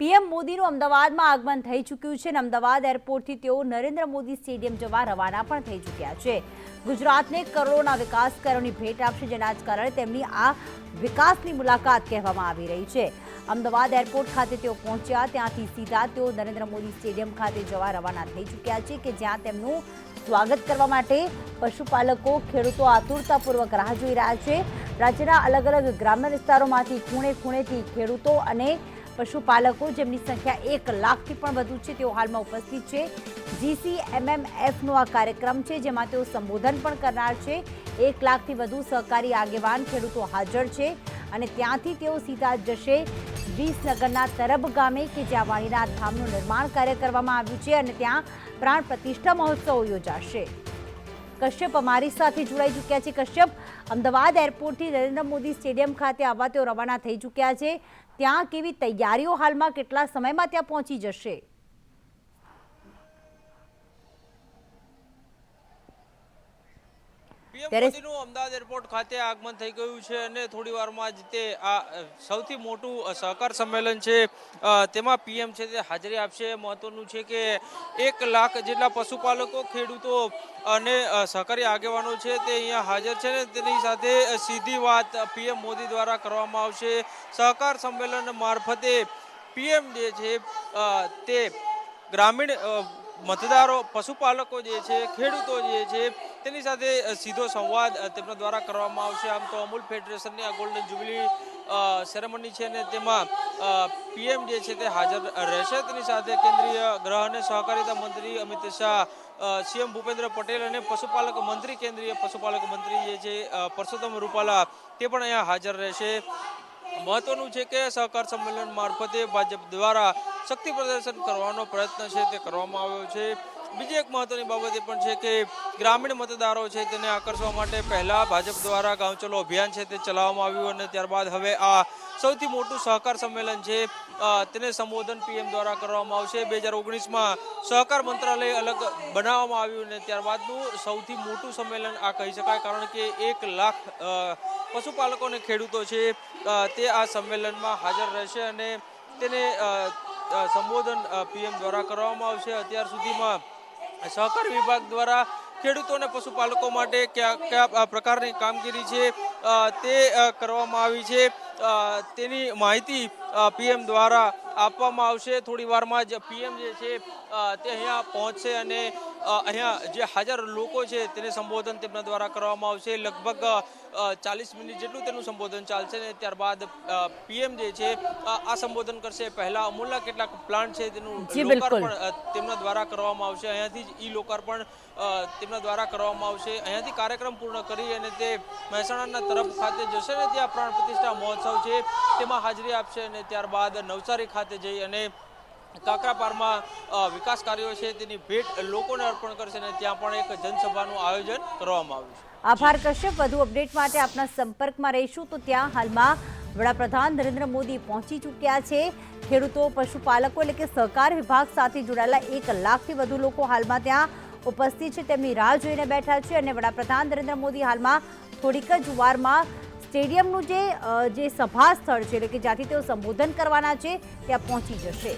PM મોદીનું અમદાવાદમાં આગમન થઈ ચૂક્યું છે અને અમદાવાદ એરપોર્ટથી તેઓ નરેન્દ્ર મોદી સ્ટેડિયમ જવા રવાના પણ થઈ ચૂક્યા છે. ગુજરાતને કરોડોના વિકાસ કાર્યોની ભેટ આપશે, જેના જ કારણે તેમની આ વિકાસની મુલાકાત કહેવામાં આવી રહી છે. અમદાવાદ એરપોર્ટ ખાતે તેઓ પહોંચ્યા, ત્યાંથી સીધા તેઓ નરેન્દ્ર મોદી સ્ટેડિયમ ખાતે જવા રવાના થઈ ચૂક્યા છે કે જ્યાં તેમનું સ્વાગત કરવા માટે પશુપાલકો, ખેડૂતો આતુરતાપૂર્વક રાહ જોઈ રહ્યા છે. રાજ્યના અલગ અલગ ગ્રામ્ય વિસ્તારોમાંથી ખૂણે ખૂણેથી ખેડૂતો અને પશુપાલકો, જેમની સંખ્યા એક લાખથી પણ વધુ છે, તેઓ હાલમાં ઉપસ્થિત છે. જીસીએમએમએફનો આ કાર્યક્રમ છે, જેમાં તેઓ સંબોધન પણ કરનાર છે. એક લાખથી વધુ સહકારી આગેવાન ખેડૂતો હાજર છે અને ત્યાંથી તેઓ સીધા જશે વિસનગરના તરબ ગામે કે જ્યાં વાણીનાથ ધામનું નિર્માણ કાર્ય કરવામાં આવ્યું છે અને ત્યાં પ્રાણ પ્રતિષ્ઠા મહોત્સવ યોજાશે. કશ્યપ અમારી સાથે જોડાઈ ચૂક્યા છે. કશ્યપ, અમદાવાદ એરપોર્ટથી નરેન્દ્ર મોદી સ્ટેડિયમ ખાતે આવવા તેઓ રવાના થઈ ચૂક્યા છે. ત્યાં કેવી તૈયારીઓ હાલમાં કેટલા સમયમાં ત્યાં પહોંચી જશે? ત્યારે- અમદાવાદ એરપોર્ટ ખાતે આગમન થઈ ગયું છે અને થોડી વારમાં જ તે આ સૌથી મોટું સહકાર સંમેલન છે. તેમાં પીએમ છે તે હાજરી આપશે. મહત્વનું છે કે એક લાખ જેટલા પશુપાલકો, ખેડૂતો અને સહકારી આગેવાનો છે તે અહીંયા હાજર છે ને તેની સાથે સીધી વાત પીએમ મોદી દ્વારા કરવામાં આવશે. સહકાર સંમેલન મારફતે પીએમ જે છે તે ગ્રામીણ મતદારો, પશુપાલકો જે છે, ખેડૂતો જે છે, તેની સાથે સીધો સંવાદ તેમના દ્વારા કરવામાં આવશે. આમ તો અમૂલ ફેડરેશનની આ ગોલ્ડન જુબલી સેરેમની છે ને તેમાં પીએમ જે છે તે હાજર રહેશે. તેની સાથે કેન્દ્રીય ગ્રહ અને સહકારિતા મંત્રી અમિત શાહ સીએમ ભૂપેન્દ્ર પટેલ અને પશુપાલક મંત્રી, કેન્દ્રીય પશુપાલક મંત્રી જે છે પરસોત્તમ રૂપાલા તે પણ અહીંયા હાજર રહેશે. મહત્વનું છે કે સહકાર સંમેલન મારફતે ભાજપ દ્વારા શક્તિ પ્રદર્શન કરવાનો પ્રયત્ન છે, તે કરવામાં આવ્યો છે. બીજી એક મહત્વની બાબત એ પણ છે કે ગ્રામીણ મતદારો છે, તેને આકર્ષવા માટે પહેલા ભાજપ દ્વારા ગાંવચલો અભિયાન છે, તે ચલાવવામાં આવ્યું અને ત્યારબાદ હવે આ સૌથી મોટું સહકાર સંમેલન છે તેને સંબોધન પીએમ દ્વારા કરવામાં આવશે. બે હજાર ઓગણીસમાં સહકાર મંત્રાલય અલગ બનાવવામાં આવ્યું અને ત્યારબાદનું સૌથી મોટું સંમેલન આ કહી શકાય, કારણ કે એક લાખ પશુપાલકો અને ખેડૂતો છે તે આ સંમેલનમાં હાજર રહેશે અને તેને સંબોધન પીએમ દ્વારા કરવામાં આવશે. અત્યાર સુધીમાં સહકાર વિભાગ દ્વારા ખેડૂતો અને પશુપાલકો માટે કયા કયા પ્રકારની કામગીરી છે તે કરવામાં આવી છે. તેની માહિતી પીએમ દ્વારા આપવામાં આવશે. થોડી વારમાં જ પીએમ જે છે તે અહીંયા પહોંચશે અને અહીંયા જે હાજર લોકો છે તેને સંબોધન તેમના દ્વારા કરવામાં આવશે. લગભગ ચાલીસ મિનિટ જેટલું તેનું સંબોધન ચાલશે ને ત્યારબાદ પીએમ જે છે આ સંબોધન કરશે. પહેલા અમૂલના કેટલાક પ્લાન્ટ છે તેનું લોકાર્પણ તેમના દ્વારા કરવામાં આવશે. અહીંયાથી જ ઈ લોકાર્પણ તેમના દ્વારા કરવામાં આવશે. અહીંયાથી કાર્યક્રમ પૂર્ણ કરી અને તે મહેસાણાના તરફ ખાતે જશે ને ત્યાં પ્રાણ પ્રતિષ્ઠા મહોત્સવ છે. તેમાં હાજરી આપશે અને ત્યારબાદ નવસારી ખાતે જઈ અને કાકરાપારમાં વિકાસ કાર્યો છે, તેની ભેટ લોકોને અર્પણ કરશે અને ત્યાં પણ એક જનસભાનું આયોજન કરવામાં આવ્યું છે. આભાર કશ્યપ, વધુ અપડેટ માટે આપના સંપર્કમાં રહીશું તો ત્યાં હાલમાં વડાપ્રધાન નરેન્દ્ર મોદી પહોંચી ચૂક્યા છે. ખેડૂતો, પશુપાલકો એટલે કે સહકાર વિભાગ સાથે જોડાયેલા એક લાખથી વધુ લોકો હાલમાં ત્યાં ઉપસ્થિત છે. તેમની રાહ જોઈને બેઠા છે અને વડાપ્રધાન નરેન્દ્ર મોદી હાલમાં થોડીક જ વારમાં સ્ટેડિયમનું જે જે સભા સ્થળ છે, એટલે કે જ્યાંથી તેઓ સંબોધન કરવાના છે, ત્યાં પહોંચી જશે.